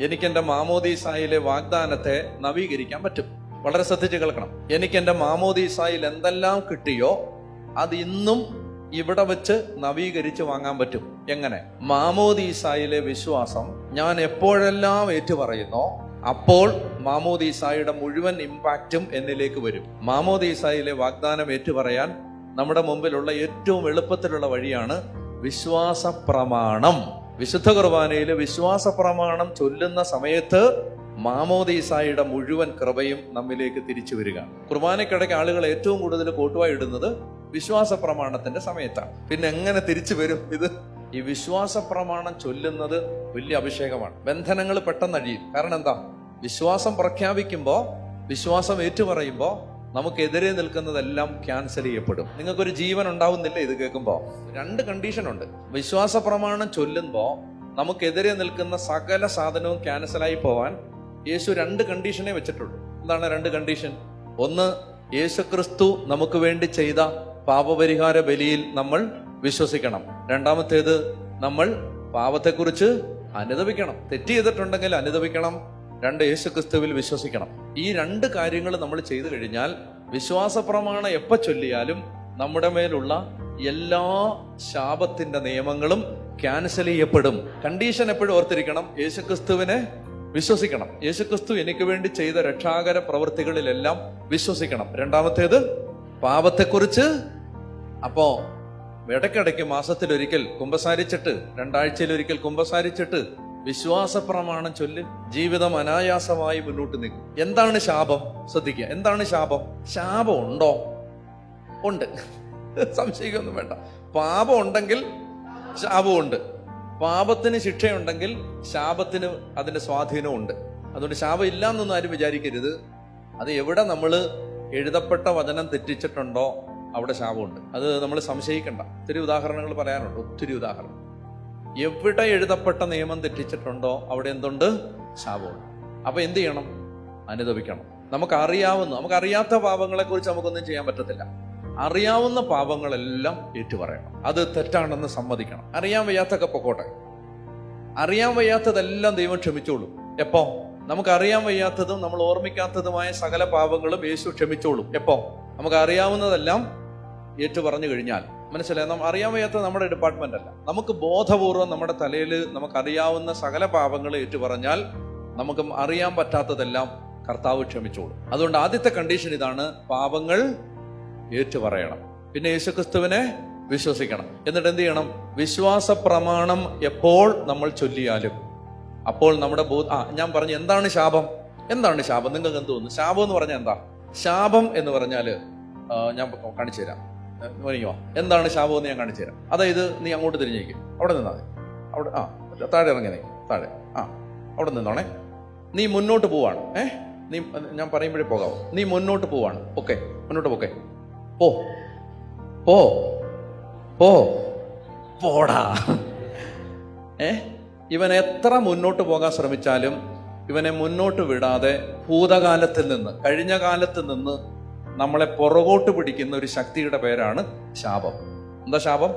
എനിക്ക് എന്റെ മാമോദീസായിലെ വാഗ്ദാനത്തെ നവീകരിക്കാൻ പറ്റും. വളരെ ശ്രദ്ധിച്ച് കേൾക്കണം. എനിക്ക് എന്റെ മാമോദീസായിൽ എന്തെല്ലാം കിട്ടിയോ അത് ഇന്നും ഇവിടെ വെച്ച് നവീകരിച്ച് വാങ്ങാൻ പറ്റും. എങ്ങനെ? മാമോദീസായിലെ വിശ്വാസം ഞാൻ എപ്പോഴെല്ലാം ഏറ്റുപറയുന്നോ അപ്പോൾ മാമോദീസായുടെ മുഴുവൻ ഇമ്പാക്റ്റും എന്നിലേക്ക് വരും. മാമോദീസായിലെ വാഗ്ദാനം ഏറ്റുപറയാൻ നമ്മുടെ മുമ്പിലുള്ള ഏറ്റവും എളുപ്പത്തിലുള്ള വഴിയാണ് വിശ്വാസ പ്രമാണം വിശുദ്ധ കുർബാനയിൽ വിശ്വാസ പ്രമാണം ചൊല്ലുന്ന സമയത്ത് മാമോദീസായുടെ മുഴുവൻ കൃപയും നമ്മിലേക്ക് തിരിച്ചു വരിക. കുർബാനയ്ക്കിടയ്ക്ക് ആളുകൾ ഏറ്റവും കൂടുതൽ കോട്ടുവായി ഇടുന്നത് വിശ്വാസ പ്രമാണത്തിന്റെ സമയത്താണ്. പിന്നെ എങ്ങനെ തിരിച്ചു വരും ഇത്? ഈ വിശ്വാസ പ്രമാണം ചൊല്ലുന്നത് വലിയ അഭിഷേകമാണ്. ബന്ധനങ്ങൾ പെട്ടെന്ന് അഴിയും കാരണം എന്താ? വിശ്വാസം പ്രഖ്യാപിക്കുമ്പോൾ വിശ്വാസം ഏറ്റുപറയുമ്പോൾ നമുക്കെതിരെ നിൽക്കുന്നതെല്ലാം ക്യാൻസൽ ചെയ്യപ്പെടും. നിങ്ങൾക്കൊരു ജീവൻ ഉണ്ടാവുന്നില്ല ഇത് കേൾക്കുമ്പോൾ രണ്ട് കണ്ടീഷൻ ഉണ്ട്. വിശ്വാസ പ്രമാണം ചൊല്ലുമ്പോൾ നമുക്കെതിരെ നിൽക്കുന്ന സകല സാധനവും ക്യാൻസലായി പോവാൻ യേശു രണ്ട് കണ്ടീഷനെ വെച്ചിട്ടുള്ളൂ എന്താണ് രണ്ട് കണ്ടീഷൻ ഒന്ന് യേശു ക്രിസ്തു നമുക്ക് വേണ്ടി ചെയ്ത പാപപരിഹാര ബലിയിൽ നമ്മൾ വിശ്വസിക്കണം. രണ്ടാമത്തേത് നമ്മൾ പാപത്തെക്കുറിച്ച് അനുദപിക്കണം. തെറ്റ് ചെയ്തിട്ടുണ്ടെങ്കിൽ അനുദപിക്കണം. രണ്ട് യേശുക്രിസ്തുവിൽ വിശ്വസിക്കണം. ഈ രണ്ട് കാര്യങ്ങൾ നമ്മൾ ചെയ്തു കഴിഞ്ഞാൽ വിശ്വാസ പ്രമാണം എപ്പോൾ ചൊല്ലിയാലും നമ്മുടെ മേലുള്ള എല്ലാ ശാപത്തിന്റെ നിയമങ്ങളും ക്യാൻസൽ ചെയ്യപ്പെടും. കണ്ടീഷൻ എപ്പോഴും ഓർത്തിരിക്കണം യേശുക്രിസ്തുവിനെ വിശ്വസിക്കണം. യേശുക്രിസ്തു എനിക്ക് വേണ്ടി ചെയ്ത രക്ഷാകര പ്രവൃത്തികളിലെല്ലാം വിശ്വസിക്കണം. രണ്ടാമത്തേത് പാപത്തെക്കുറിച്ച്. അപ്പോ ഇടയ്ക്കിടയ്ക്ക് മാസത്തിലൊരിക്കൽ കുമ്പസാരിച്ചിട്ട് രണ്ടാഴ്ചയിലൊരിക്കൽ കുമ്പസാരിച്ചിട്ട് വിശ്വാസ പ്രമാണം ചൊല്ലി ജീവിതം അനായാസമായി മുന്നോട്ട് നിൽക്കും. എന്താണ് ശാപം? ശ്രദ്ധിക്കുക. എന്താണ് ശാപം? ശാപം ഉണ്ടോ? ഉണ്ട്. സംശയിക്കൊന്നും വേണ്ട. പാപം ഉണ്ടെങ്കിൽ ശാപമുണ്ട് പാപത്തിന് ശിക്ഷയുണ്ടെങ്കിൽ ശാപത്തിന് അതിന്റെ സ്വാധീനമുണ്ട് അതുകൊണ്ട് ശാപം ഇല്ല എന്നൊന്നും ആരും വിചാരിക്കരുത്. അത് എവിടെ നമ്മൾ എഴുതപ്പെട്ട വചനം തെറ്റിച്ചിട്ടുണ്ടോ അവിടെ ശാപമുണ്ട് അത് നമ്മൾ സംശയിക്കണ്ട. ഒത്തിരി ഉദാഹരണങ്ങൾ പറയാനുണ്ട്. ഒത്തിരി ഉദാഹരണം എവിടെ എഴുതപ്പെട്ട നിയമം തെറ്റിച്ചിട്ടുണ്ടോ അവിടെ എന്തുണ്ട്? ശാപമുണ്ട്. അപ്പൊ എന്ത് ചെയ്യണം? അനുദപിക്കണം. നമുക്കറിയാവുന്ന നമുക്കറിയാത്ത പാപങ്ങളെ കുറിച്ച് നമുക്കൊന്നും ചെയ്യാൻ പറ്റത്തില്ല. അറിയാവുന്ന പാപങ്ങളെല്ലാം ഏറ്റുപറയണം. അത് തെറ്റാണെന്ന് സമ്മതിക്കണം. അറിയാൻ വയ്യാത്തൊക്കെ പൊക്കോട്ടെ. അറിയാൻ വയ്യാത്തതെല്ലാം ദൈവം ക്ഷമിച്ചോളും. എപ്പോ? നമുക്കറിയാൻ വയ്യാത്തതും നമ്മൾ ഓർമ്മിക്കാത്തതുമായ സകല പാപങ്ങളും യേശു ക്ഷമിച്ചോളും. എപ്പോ? നമുക്ക് അറിയാവുന്നതെല്ലാം ഏറ്റു പറഞ്ഞു കഴിഞ്ഞാൽ മനസ്സിലായി? നാം അറിയാൻ വയ്യാത്ത നമ്മുടെ ഡിപ്പാർട്ട്മെന്റ് അല്ല. നമുക്ക് ബോധപൂർവം നമ്മുടെ തലയിൽ നമുക്ക് അറിയാവുന്ന സകല പാപങ്ങൾ ഏറ്റു പറഞ്ഞാൽ നമുക്ക് അറിയാൻ പറ്റാത്തതെല്ലാം കർത്താവ് ക്ഷമിച്ചോളും. അതുകൊണ്ട് ആദ്യത്തെ കണ്ടീഷൻ ഇതാണ് പാപങ്ങൾ ഏറ്റു പറയണം പിന്നെ യേശുക്രിസ്തുവിനെ വിശ്വസിക്കണം. എന്നിട്ട് എന്ത് ചെയ്യണം? വിശ്വാസ പ്രമാണം എപ്പോൾ നമ്മൾ ചൊല്ലിയാലും. അപ്പോൾ നമ്മുടെ ബോധ ആ ഞാൻ പറഞ്ഞു എന്താണ് ശാപം? എന്താണ് ശാപം? നിങ്ങൾക്ക് എന്ത് തോന്നുന്നു? ശാപം എന്ന് പറഞ്ഞാൽ എന്താ? ശാപം എന്ന് പറഞ്ഞാൽ ഞാൻ കാണിച്ചു തരാം മോനിക്കോ എന്താണ് ശാപം എന്ന് ഞാൻ കാണിച്ചു തരാം. അതായത് നീ അങ്ങോട്ട് തിരിഞ്ഞേക്കും അവിടെ നിന്നാ മതി. അവിടെ ആ താഴെ ഇറങ്ങി നീ താഴെ ആ അവിടെ നിന്നോണേ. നീ മുന്നോട്ട് പോവാണ്. ഏ? നീ ഞാൻ പറയുമ്പോഴേ പോകാവോ. നീ മുന്നോട്ട് പോവാണ്. ഓക്കെ മുന്നോട്ട് പോക്കെ. പോ. പോ. പോ. പോടാ. ഏ? ഇവൻ എത്ര മുന്നോട്ട് പോകാൻ ശ്രമിച്ചാലും ഇവനെ മുന്നോട്ട് വിടാതെ ഭൂതകാലത്തിൽ നിന്ന് കഴിഞ്ഞ കാലത്ത് നിന്ന് നമ്മളെ പുറകോട്ട് പിടിക്കുന്ന ഒരു ശക്തിയുടെ പേരാണ് ശാപം. എന്താ ശാപം?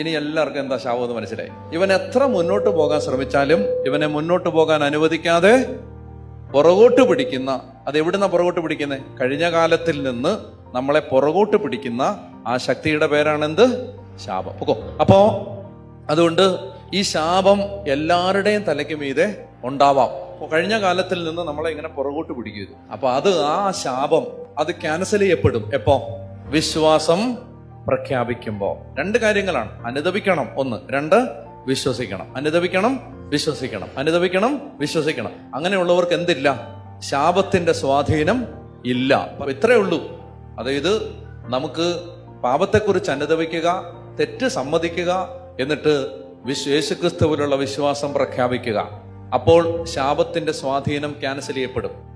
ഇനി എല്ലാവർക്കും എന്താ ശാപം എന്ന് മനസ്സിലായി. ഇവൻ എത്ര മുന്നോട്ട് പോകാൻ ശ്രമിച്ചാലും ഇവനെ മുന്നോട്ട് പോകാൻ അനുവദിക്കാതെ പുറകോട്ട് പിടിക്കുന്ന അത് എവിടുന്ന പുറകോട്ട് പിടിക്കുന്നത് കഴിഞ്ഞ കാലത്തിൽ നിന്ന് നമ്മളെ പുറകോട്ട് പിടിക്കുന്ന ആ ശക്തിയുടെ പേരാണ് എന്ത് ശാപം. ഓക്കോ. അപ്പോ അതുകൊണ്ട് ഈ ശാപം എല്ലാവരുടെയും തലയ്ക്ക് മീതെ ഉണ്ടാവാം. കഴിഞ്ഞ കാലത്തിൽ നിന്ന് നമ്മളെ ഇങ്ങനെ പുറകോട്ട് പിടിക്കുന്നു അപ്പൊ അത് ആ ശാപം അത് ക്യാൻസൽ ചെയ്യപ്പെടും. എപ്പോ? വിശ്വാസം പ്രഖ്യാപിക്കുമ്പോൾ രണ്ട് കാര്യങ്ങളാണ്. അനുദപിക്കണം ഒന്ന്. രണ്ട് വിശ്വസിക്കണം. അനുദപിക്കണം വിശ്വസിക്കണം. അനുദപിക്കണം വിശ്വസിക്കണം. അങ്ങനെയുള്ളവർക്ക് എന്തില്ല? ശാപത്തിന്റെ സ്വാധീനം ഇല്ല. അപ്പൊ ഉള്ളൂ. അതായത് നമുക്ക് പാപത്തെക്കുറിച്ച് അനുദപിക്കുക തെറ്റ് സമ്മതിക്കുക എന്നിട്ട് വിശ്വ യേശുക്രിസ്തുവിലുള്ള വിശ്വാസം പ്രഖ്യാപിക്കുക. അപ്പോൾ ശാപത്തിന്റെ സ്വാധീനം ക്യാൻസൽ ചെയ്യപ്പെടും.